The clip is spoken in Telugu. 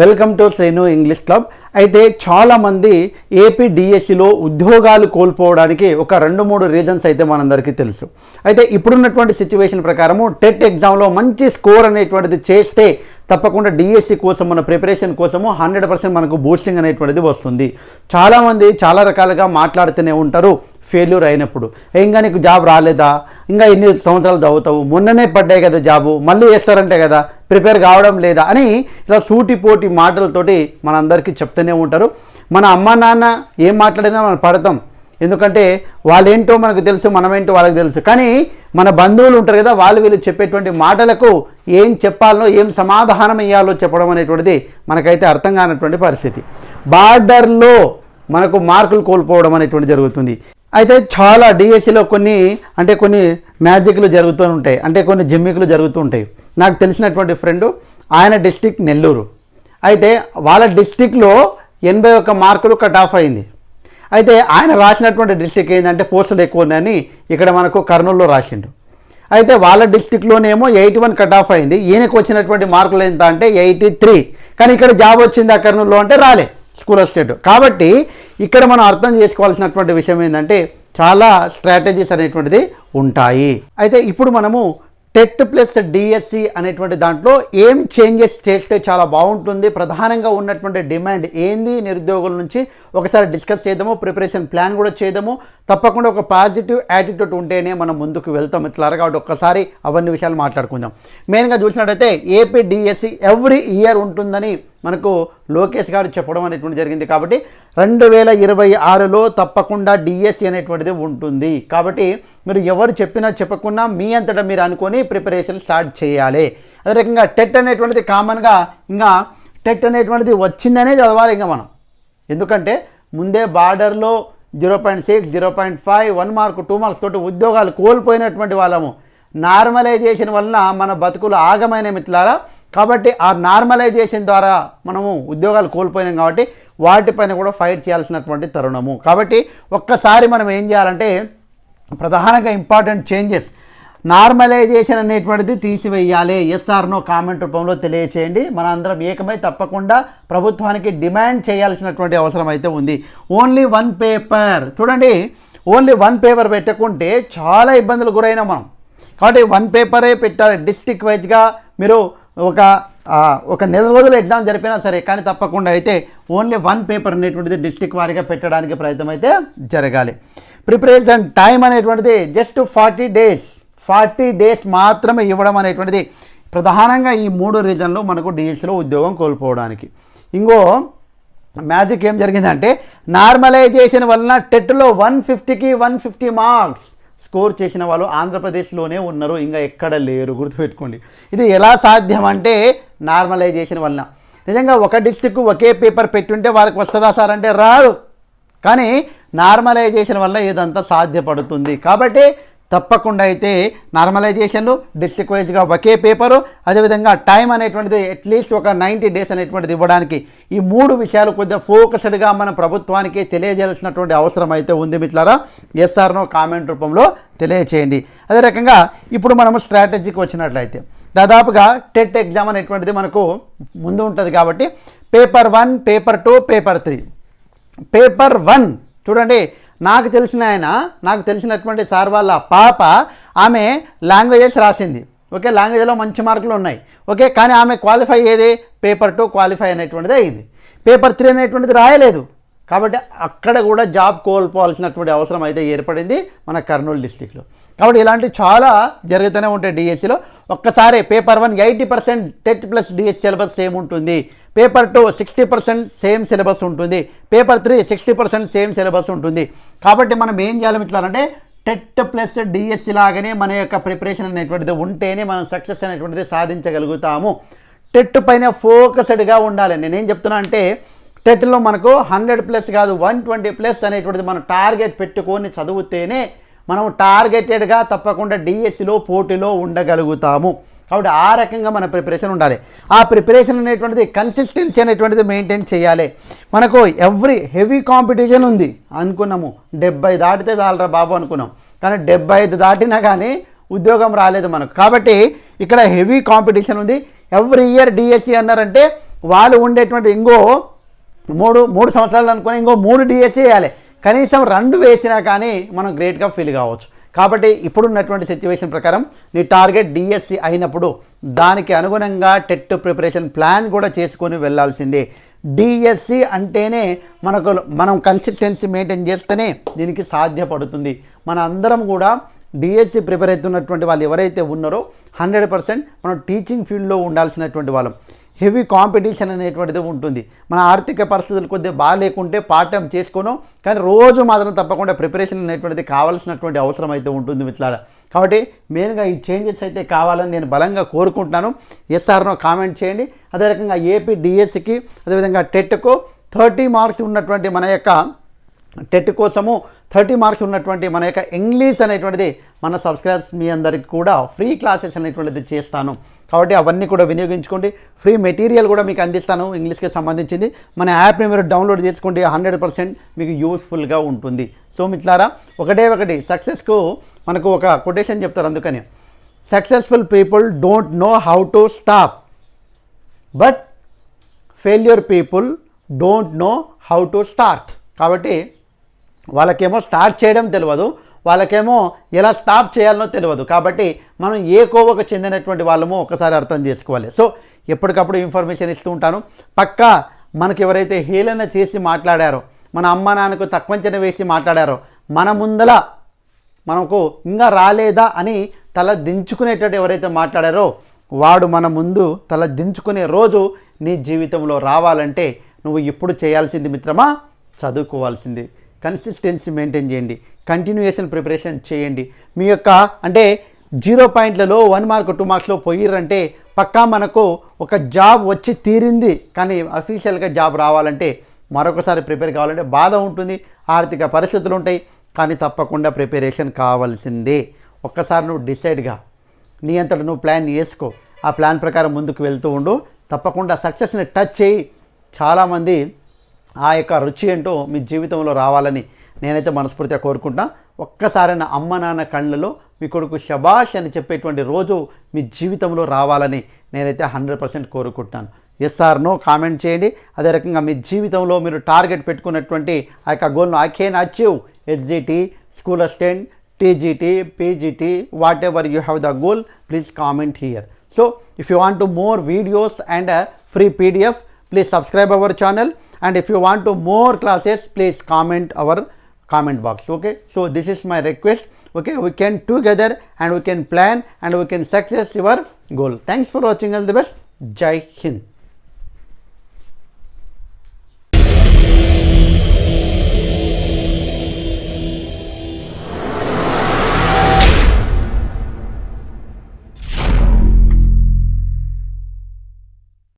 Welcome to Shrenu English club అయితే చాలామంది ఏపీ డిఎస్సిలో ఉద్యోగాలు కోల్పోవడానికి ఒక రెండు మూడు రీజన్స్ అయితే మనందరికీ తెలుసు. అయితే ఇప్పుడున్నటువంటి సిచ్యువేషన్ ప్రకారము టెట్ ఎగ్జామ్లో మంచి స్కోర్ అనేటువంటిది చేస్తే తప్పకుండా డిఎస్సి కోసం మన ప్రిపరేషన్ కోసము హండ్రెడ్ పర్సెంట్ మనకు బూస్టింగ్ అనేటువంటిది వస్తుంది. చాలామంది చాలా రకాలుగా మాట్లాడుతూనే ఉంటారు ఫెయిల్యూర్ అయినప్పుడు. ఇంకా నీకు జాబ్ రాలేదా? ఇంకా ఎన్ని సంవత్సరాలు చదువుతావు? మొన్ననే పడ్డాయి కదా జాబు మళ్ళీ వేస్తారంటే కదా? ప్రిపేర్ కావడం లేదా అని ఇలా సూటిపోటి మాటలతోటి మనందరికీ చెప్తూనే ఉంటారు. మన అమ్మ నాన్న ఏం మాట్లాడినా మనం పడతాం. ఎందుకంటే వాళ్ళేంటో మనకు తెలుసు మనమేంటో వాళ్ళకి తెలుసు. కానీ మన బంధువులు ఉంటారు కదా వాళ్ళు వీళ్ళు చెప్పేటువంటి మాటలకు ఏం చెప్పాలో ఏం సమాధానం ఇవ్వాలో చెప్పడం అనేటువంటిది మనకైతే అర్థం కానటువంటి పరిస్థితి. బార్డర్లో మనకు మార్కులు కోల్పోవడం అనేటువంటి జరుగుతుంది. అయితే చాలా డిఎస్సిలో కొన్ని అంటే కొన్ని మ్యాజిక్లు జరుగుతూ ఉంటాయి. అంటే కొన్ని జిమ్మికులు జరుగుతూ ఉంటాయి. నాకు తెలిసినటువంటి ఫ్రెండు ఆయన డిస్టిక్ నెల్లూరు. అయితే వాళ్ళ డిస్టిక్లో ఎనభై ఒక్క మార్కులు కట్ ఆఫ్ అయింది. అయితే ఆయన రాసినటువంటి డిస్టిక్ ఏంటంటే పోస్టులు ఎక్కువ ఉన్నాయని ఇక్కడ మనకు కర్నూలులో రాసిండు. అయితే వాళ్ళ డిస్టిక్లోనేమో ఎయిటీ వన్ కట్ ఆఫ్ అయింది. ఈయనకు వచ్చినటువంటి మార్కులు ఎంత అంటే ఎయిటీ త్రీ కానీ ఇక్కడ జాబ్ వచ్చింది ఆ కర్నూలులో అంటే రాలే స్కూల్ స్టేట్ కాబట్టి ఇక్కడ మనం అర్థం చేసుకోవాల్సినటువంటి విషయం ఏంటంటే చాలా స్ట్రాటజీస్ అనేటువంటిది ఉంటాయి. అయితే ఇప్పుడు మనము టెట్ ప్లస్ డిఎస్సి అనేటువంటి దాంట్లో ఏం చేంజెస్ చేస్తే చాలా బాగుంటుంది? ప్రధానంగా ఉన్నటువంటి డిమాండ్ ఏంది? నిరుద్యోగుల నుంచి ఒకసారి డిస్కస్ చేద్దాము ప్రిపరేషన్ ప్లాన్ కూడా చేద్దాము. తప్పకుండా ఒక పాజిటివ్ యాటిట్యూడ్ ఉంటేనే మనం ముందుకు వెళ్తాం ఇట్లారా కాబట్టి ఒక్కసారి అవన్నీ విషయాలు మాట్లాడుకుందాం. మెయిన్గా చూసినట్టయితే ఏపీ డిఎస్సి ఎవ్రీ ఇయర్ ఉంటుందని మనకు లోకేష్ గారు చెప్పడం అనేటువంటి జరిగింది కాబట్టి రెండు వేల ఇరవై ఆరులో తప్పకుండా డిఎస్సి అనేటువంటిది ఉంటుంది. కాబట్టి మీరు ఎవరు చెప్పినా చెప్పకున్నా మీ అంతటా మీరు అనుకొని ప్రిపరేషన్ స్టార్ట్ చేయాలి. అదే రకంగా టెట్ అనేటువంటిది కామన్గా ఇంకా టెట్ అనేటువంటిది వచ్చిందనే చదవాలి ఇంకా మనం. ఎందుకంటే ముందే బార్డర్లో zero point six zero point five one mark two marks తోటి ఉద్యోగాలు కోల్పోయినటువంటి వాళ్ళము. నార్మలైజేషన్ వలన మన బతుకులు ఆగమైన మిత్రులారా. కాబట్టి ఆ నార్మలైజేషన్ ద్వారా మనము ఉద్యోగాలు కోల్పోయినాం కాబట్టి వాటిపైన కూడా ఫైట్ చేయాల్సినటువంటి తరుణము. కాబట్టి ఒక్కసారి మనం ఏం చేయాలంటే ప్రధానంగా ఇంపార్టెంట్ చేంజెస్. నార్మలైజేషన్ అనేటువంటిది తీసివేయాలి. ఎస్ఆర్నో కామెంట్ రూపంలో తెలియచేయండి. మన అందరం ఏకమై తప్పకుండా ప్రభుత్వానికి డిమాండ్ చేయాల్సినటువంటి అవసరం అయితే ఉంది. ఓన్లీ వన్ పేపర్ చూడండి ఓన్లీ వన్ పేపర్ పెట్టకుంటే చాలా ఇబ్బందులు గురైన మనం. కాబట్టి వన్ పేపరే పెట్టాలి. డిస్టిక్ వైజ్గా మీరు ఒక ఒక నెల రోజులు ఎగ్జామ్ జరిపినా సరే కానీ తప్పకుండా అయితే ఓన్లీ వన్ పేపర్ అనేటువంటిది డిస్టిక్ వారీగా పెట్టడానికి ప్రయత్నం అయితే జరగాలి. ప్రిపరేషన్ టైం అనేటువంటిది just forty days forty days మాత్రమే ఇవ్వడం అనేటువంటిది ప్రధానంగా ఈ మూడు రీజన్లు మనకు డిఎస్సిలో ఉద్యోగం కోల్పోవడానికి. ఇంకో మ్యాజిక్ ఏం జరిగిందంటే నార్మలైజేషన్ వలన టెట్లో వన్ ఫిఫ్టీకి వన్ ఫిఫ్టీ మార్క్స్ స్కోర్ చేసిన వాళ్ళు ఆంధ్రప్రదేశ్లోనే ఉన్నారు ఇంకా ఎక్కడ లేరు గుర్తుపెట్టుకోండి. ఇది ఎలా సాధ్యం అంటే నార్మలైజేషన్ వలన. నిజంగా ఒక డిస్టిక్ ఒకే పేపర్ పెట్టుంటే వారికి వస్తుందా సార్ అంటే రాదు. కానీ నార్మలైజేషన్ వల్ల ఇదంతా సాధ్యపడుతుంది. కాబట్టి తప్పకుండా అయితే నార్మలైజేషన్లు డిస్ట్రిక్ట్ వైజ్గా ఒకే పేపరు అదేవిధంగా టైం అనేటువంటిది అట్లీస్ట్ ఒక నైంటీ డేస్ అనేటువంటిది ఇవ్వడానికి ఈ మూడు విషయాలు కొద్దిగా ఫోకస్డ్గా మన ప్రభుత్వానికి తెలియజేయాల్సినటువంటి అవసరం అయితే ఉంది మిట్లారా ఎస్ఆర్నో కామెంట్ రూపంలో తెలియచేయండి. అదే రకంగా ఇప్పుడు మనము స్ట్రాటజీకి వచ్చినట్లయితే దాదాపుగా టెట్ ఎగ్జామ్ అనేటువంటిది మనకు ముందు ఉంటుంది కాబట్టి paper one paper two paper three paper one చూడండి నాకు తెలిసిన ఆయన నాకు తెలిసినటువంటి సార్ వాళ్ళ పాప ఆమె లాంగ్వేజెస్ రాసింది. ఓకే లాంగ్వేజ్లో మంచి మార్కులు ఉన్నాయి. ఓకే కానీ ఆమె క్వాలిఫై ఏది? పేపర్ టూ క్వాలిఫై అనేటువంటిది అయింది. పేపర్ త్రీ అనేటువంటిది రాయలేదు. కాబట్టి అక్కడ కూడా జాబ్ కోల్పోవాల్సినటువంటి అవసరం అయితే ఏర్పడింది మన కర్నూలు డిస్టిక్లో. కాబట్టి ఇలాంటివి చాలా జరుగుతూనే ఉంటాయి డిఎస్సిలో ఒక్కసారి paper one eighty percent TET plus DS syllabus same ఉంటుంది. Paper two sixty percent same syllabus ఉంటుంది. Paper three sixty percent same syllabus ఉంటుంది. కాబట్టి మనం ఏం చేయాలి మిత్రులారంటే టెట్ ప్లస్ డిఎస్సి లాగానే మన యొక్క ప్రిపరేషన్ అనేటువంటిది ఉంటేనే మనం సక్సెస్ అనేటువంటిది సాధించగలుగుతాము. టెట్ పైన ఫోకస్డ్గా ఉండాలి. నేనేం చెప్తున్నా అంటే టెట్లో మనకు హండ్రెడ్ ప్లస్ కాదు వన్ ట్వంటీ ప్లస్ అనేటువంటిది మనం టార్గెట్ పెట్టుకొని చదివితేనే మనం టార్గెటెడ్గా తప్పకుండా డిఎస్సిలో పోటీలో ఉండగలుగుతాము. కాబట్టి ఆ రకంగా మన ప్రిపరేషన్ ఉండాలి. ఆ ప్రిపరేషన్ అనేటువంటిది కన్సిస్టెన్సీ అనేటువంటిది మెయింటైన్ చేయాలి. మనకు ఎవ్రీ హెవీ కాంపిటీషన్ ఉంది అనుకున్నాము. డెబ్బై దాటితే చాలరా బాబు అనుకున్నాం. కానీ డెబ్బై ఐదు దాటినా కానీ ఉద్యోగం రాలేదు మనకు. కాబట్టి ఇక్కడ హెవీ కాంపిటీషన్ ఉంది. ఎవ్రీ ఇయర్ డిఎస్సి అన్నారంటే వాళ్ళు ఉండేటువంటి ఇంకో మూడు మూడు సంవత్సరాలు అనుకుని ఇంకో మూడు డిఎస్సి వేయాలి. కనీసం రెండు వేసినా కానీ మనం గ్రేట్గా ఫీల్ కావచ్చు. కాబట్టి ఇప్పుడున్నటువంటి సిచ్యువేషన్ ప్రకారం నీ టార్గెట్ డిఎస్సి అయినప్పుడు దానికి అనుగుణంగా టెట్ ప్రిపరేషన్ ప్లాన్ కూడా చేసుకొని వెళ్ళాల్సిందే. డిఎస్సి అంటేనే మనకు మనం కన్సిస్టెన్సీ మెయింటైన్ చేస్తేనే దీనికి సాధ్యపడుతుంది. మన అందరం కూడా డిఎస్సి ప్రిపేర్ అవుతున్నటువంటి వాళ్ళు ఎవరైతే ఉన్నారో హండ్రెడ్ పర్సెంట్ మనం టీచింగ్ ఫీల్డ్లో ఉండాల్సినటువంటి వాళ్ళం. హెవీ కాంపిటీషన్ అనేటువంటిది ఉంటుంది. మన ఆర్థిక పరిస్థితులు కొద్దిగా బాగాలేకుంటే పార్ట్ టైం చేసుకోను. కానీ రోజు మాత్రం తప్పకుండా ప్రిపరేషన్ అనేటువంటిది కావాల్సినటువంటి అవసరం అయితే ఉంటుంది మిత్రులారా. కాబట్టి మెయిన్గా ఈ చేంజెస్ అయితే కావాలని నేను బలంగా కోరుకుంటున్నాను. ఎస్ఆర్నో కామెంట్ చేయండి. అదే రకంగా ఏపీ డిఎస్సికి అదేవిధంగా టెట్కు థర్టీ మార్క్స్ ఉన్నటువంటి మన యొక్క టెట్ కోసము థర్టీ మార్క్స్ ఉన్నటువంటి మన యొక్క ఇంగ్లీష్ అనేటువంటిది మన సబ్స్క్రైబర్స్ మీ అందరికి కూడా ఫ్రీ క్లాసెస్ అనేటువంటిది చేస్తాను. కాబట్టి అవన్నీ కూడా వినియోగించుకోండి. ఫ్రీ మెటీరియల్ కూడా మీకు అందిస్తాను. ఇంగ్లీష్కి సంబంధించింది. మన యాప్ని మీరు డౌన్లోడ్ చేసుకోండి. హండ్రెడ్ పర్సెంట్ మీకు యూస్ఫుల్గా ఉంటుంది. సో మిట్లారా ఒకటే ఒకటి. సక్సెస్కు మనకు ఒక కొటేషన్ చెప్తారు అందుకని. Successful people don't know how to stop. But failure people don't know how to start. కాబట్టి వాళ్ళకేమో స్టార్ట్ చేయడం తెలియదు వాళ్ళకేమో ఎలా స్టాప్ చేయాలనో తెలియదు కాబట్టి మనం ఏ కోవకు చెందినటువంటి వాళ్ళమో ఒకసారి అర్థం చేసుకోవాలి. సో ఎప్పటికప్పుడు ఇన్ఫర్మేషన్ ఇస్తూ ఉంటాను. పక్కా మనకు ఎవరైతే హేళన చేసి మాట్లాడారో మన అమ్మ నాన్నకు తక్కువంచన వేసి మాట్లాడారో మన ముందల మనకు ఇంకా రాలేదా అని తల దించుకునేటట్టు ఎవరైతే మాట్లాడారో వాడు మన ముందు తల దించుకునే రోజు నీ జీవితంలో రావాలంటే నువ్వు ఇప్పుడు చేయాల్సింది మిత్రమా? చదువుకోవాల్సింది. కన్సిస్టెన్సీ మెయింటైన్ చేయండి. కంటిన్యూయేషన్ ప్రిపరేషన్ చేయండి. మీ యొక్క అంటే జీరో పాయింట్లలో వన్ మార్క్ టూ మార్క్స్లో పోయిర్రంటే పక్కా మనకు ఒక జాబ్ వచ్చి తీరింది. కానీ అఫీషియల్గా జాబ్ రావాలంటే మరొకసారి ప్రిపేర్ కావాలంటే బాధ ఉంటుంది ఆర్థిక పరిస్థితులు ఉంటాయి కానీ తప్పకుండా ప్రిపరేషన్ కావాల్సిందే. ఒక్కసారి నువ్వు డిసైడ్గా నీ అంతట నువ్వు ప్లాన్ వేసుకో ఆ ప్లాన్ ప్రకారం ముందుకు వెళ్తూ ఉండు. తప్పకుండా సక్సెస్ని టచ్ చేయి. చాలామంది ఆ యొక్క రుచి ఏంటో మీ జీవితంలో రావాలని నేనైతే మనస్ఫూర్తిగా కోరుకుంటా ఒక్కసారైనా అమ్మ నాన్న కళ్ళలో మీ కొడుకు శబాష్ అని చెప్పేటువంటి రోజు మీ జీవితంలో రావాలని నేనైతే హండ్రెడ్ పర్సెంట్ కోరుకుంటున్నాను. ఎస్ ఆర్ నో కామెంట్ చేయండి. అదే రకంగా మీ జీవితంలో మీరు టార్గెట్ పెట్టుకున్నటువంటి ఆ యొక్క గోల్ను I can achieve SGT school assistant TGT PGT whatever you have the goal please comment here so if you want to more videos and free PDF please subscribe our channel and if you want to more classes please comment our comment box okay? So this is my request okay? We can together and we can plan and we can success your goal. Thanks for watching. All the best. Jai hind